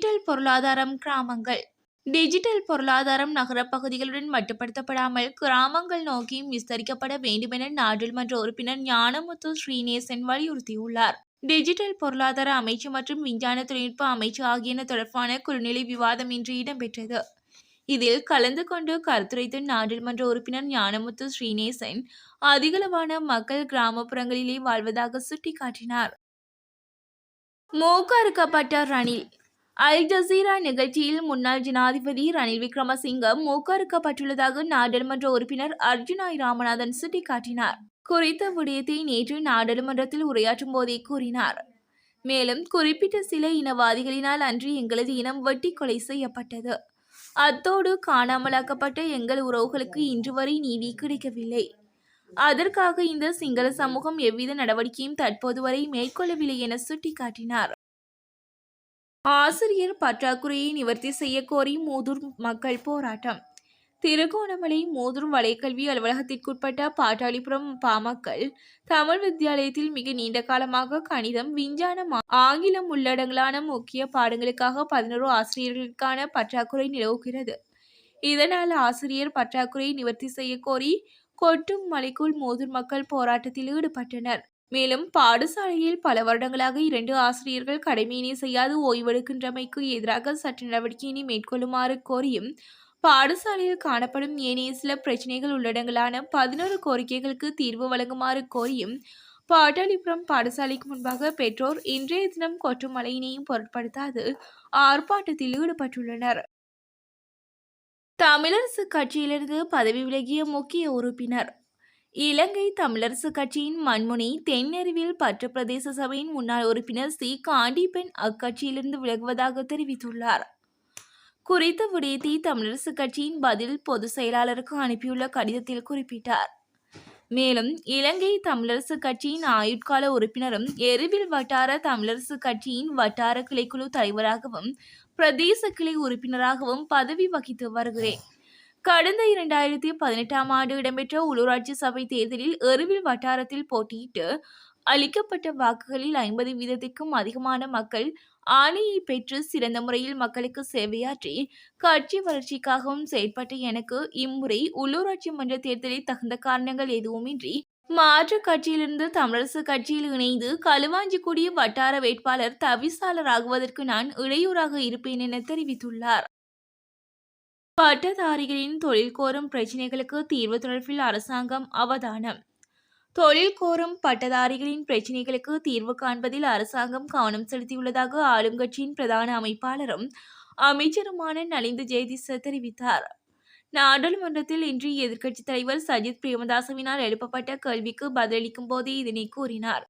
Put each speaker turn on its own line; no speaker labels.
Digital பொருளாதாரம் கிராமங்கள். Digital பொருளாதாரம் நகரப் பகுதிகளுடன் மட்டுப்படுத்தப்படாமல் கிராமங்கள் நோக்கியும் விஸ்தரிக்கப்பட வேண்டுமென நாடாளுமன்ற உறுப்பினர் ஞானமுத்து ஸ்ரீநேசன் வலியுறுத்தியுள்ளார். டிஜிட்டல் பொருளாதார அமைச்சு மற்றும் விஞ்ஞான தொழில்நுட்ப அமைச்சு ஆகியன தொடர்பான குறுநிலை விவாதம் இன்று இடம்பெற்றது. இதில் கலந்து கொண்டு கருத்துரைத்த நாடாளுமன்ற உறுப்பினர் ஞானமுத்து ஸ்ரீநேசன் அதிகளவான மக்கள் கிராமப்புறங்களிலே வாழ்வதாக சுட்டிக்காட்டினார். மூக்கறுக்கப்பட்ட ரணில் அல் ஜசீரா நிகழ்ச்சியில் முன்னாள் ஜனாதிபதி ரணில் விக்ரமசிங்கம் மூக்கறுக்கப்பட்டுள்ளதாக நாடாளுமன்ற உறுப்பினர் அர்ஜுனாய் ராமநாதன் சுட்டிக்காட்டினார். குறித்த விடயத்தை நேற்று நாடாளுமன்றத்தில் உரையாற்றும் போதே கூறினார். மேலும் குறிப்பிட்ட சில இனவாதிகளினால் அன்று எங்களது இனம் வெட்டி கொலை செய்யப்பட்டது. அத்தோடு காணாமலாக்கப்பட்ட எங்கள் உறவுகளுக்கு இன்று வரை நீதி கிடைக்கவில்லை. அதற்காக இந்த சிங்கள சமூகம் எவ்வித நடவடிக்கையும் தற்போது வரை மேற்கொள்ளவில்லை என சுட்டிக்காட்டினார். ஆசிரியர் பற்றாக்குறையை நிவர்த்தி செய்ய கோரி மூதூர் மக்கள் போராட்டம். திருகோணமலை மூதூர் வலைக்கல்வி அலுவலகத்திற்குட்பட்ட பாட்டாளிபுரம் பாமக்கள் தமிழ் வித்தியாலயத்தில் மிக நீண்ட காலமாக கணிதம் விஞ்ஞானம் ஆங்கிலம் உள்ளடங்கலான முக்கிய பாடங்களுக்காக பதினோரு ஆசிரியர்களுக்கான பற்றாக்குறை நிலவுகிறது. இதனால் ஆசிரியர் பற்றாக்குறையை நிவர்த்தி செய்ய கோரி கொட்டும் மலைக்குள் மூதூர் மக்கள் போராட்டத்தில் ஈடுபட்டனர். மேலும் பாடசாலையில் பல வருடங்களாக இரண்டு ஆசிரியர்கள் கடமையினை செய்யாது ஓய்வெடுக்கின்றமைக்கு எதிராக சட்ட நடவடிக்கையினை மேற்கொள்ளுமாறு கோரியும் பாடசாலையில் காணப்படும் ஏனைய சில பிரச்சனைகள் உள்ளடங்கலான பதினோரு கோரிக்கைகளுக்கு தீர்வு வழங்குமாறு கோரியும் பாட்டாளிபுரம் பாடசாலைக்கு முன்பாக பெற்றோர் இன்றைய தினம் கொற்றுமலையினையும் மழையினையும் பொருட்படுத்தாது ஆர்ப்பாட்டத்தில் ஈடுபட்டுள்ளனர். தமிழரசு கட்சியிலிருந்து பதவி விலகிய முக்கிய உறுப்பினர் இலங்கை தமிழரசு கட்சியின் மண்முனை தென்னறிவில் பற்ற பிரதேச சபையின் முன்னாள் உறுப்பினர் சி. காண்டிபெண் அக்கட்சியிலிருந்து விலகுவதாக தெரிவித்துள்ளார். குறித்த விடயத்தை தமிழரசு கட்சியின் பதில் பொதுச் செயலாளருக்கு அனுப்பியுள்ள கடிதத்தில் குறிப்பிட்டார். மேலும் இலங்கை தமிழரசு கட்சியின் ஆயுட்கால உறுப்பினரும் எருவில் வட்டார தமிழரசு கட்சியின் வட்டார கிளைக்குழு தலைவராகவும் பிரதேச கிளை உறுப்பினராகவும் பதவி வகித்து வருகிறேன். கடந்த இரண்டாயிரத்தி பதினெட்டாம் ஆண்டு இடம்பெற்ற உள்ளூராட்சி சபை தேர்தலில் எருவில் வட்டாரத்தில் போட்டியிட்டு அளிக்கப்பட்ட வாக்குகளில் ஐம்பது வீதத்திற்கும் அதிகமான மக்கள் ஆணையை பெற்று சிறந்த முறையில் மக்களுக்கு சேவையாற்றி கட்சி வளர்ச்சிக்காகவும் செயற்பட்ட எனக்கு இம்முறை உள்ளூராட்சி மன்ற தேர்தலில் தகுந்த காரணங்கள் எதுவுமின்றி மாற்று கட்சியிலிருந்து தமிழரசு கட்சியில் இணைந்து களுவாஞ்சிக்குடி வட்டார வேட்பாளர் தவிசாளராகுவதற்கு நான் இடையூறாக இருப்பேன் என தெரிவித்துள்ளார். பட்டதாரிகளின் தொழில் கோரும் பிரச்சினைகளுக்கு தீர்வு தொடர்பில் அரசாங்கம் அவதானம். தொழில் கோரும் பட்டதாரிகளின் பிரச்சினைகளுக்கு தீர்வு காண்பதில் அரசாங்கம் கவனம் செலுத்தியுள்ளதாக ஆளும் கட்சியின் பிரதான அமைப்பாளரும் அமைச்சருமான நலிந்து ஜெயதிச தெரிவித்தார். நாடாளுமன்றத்தில் இன்று எதிர்க்கட்சித் தலைவர் சஜித் பிரேமதாசவினால் எழுப்பப்பட்ட கேள்விக்கு பதிலளிக்கும் போதே இதனை கூறினார்.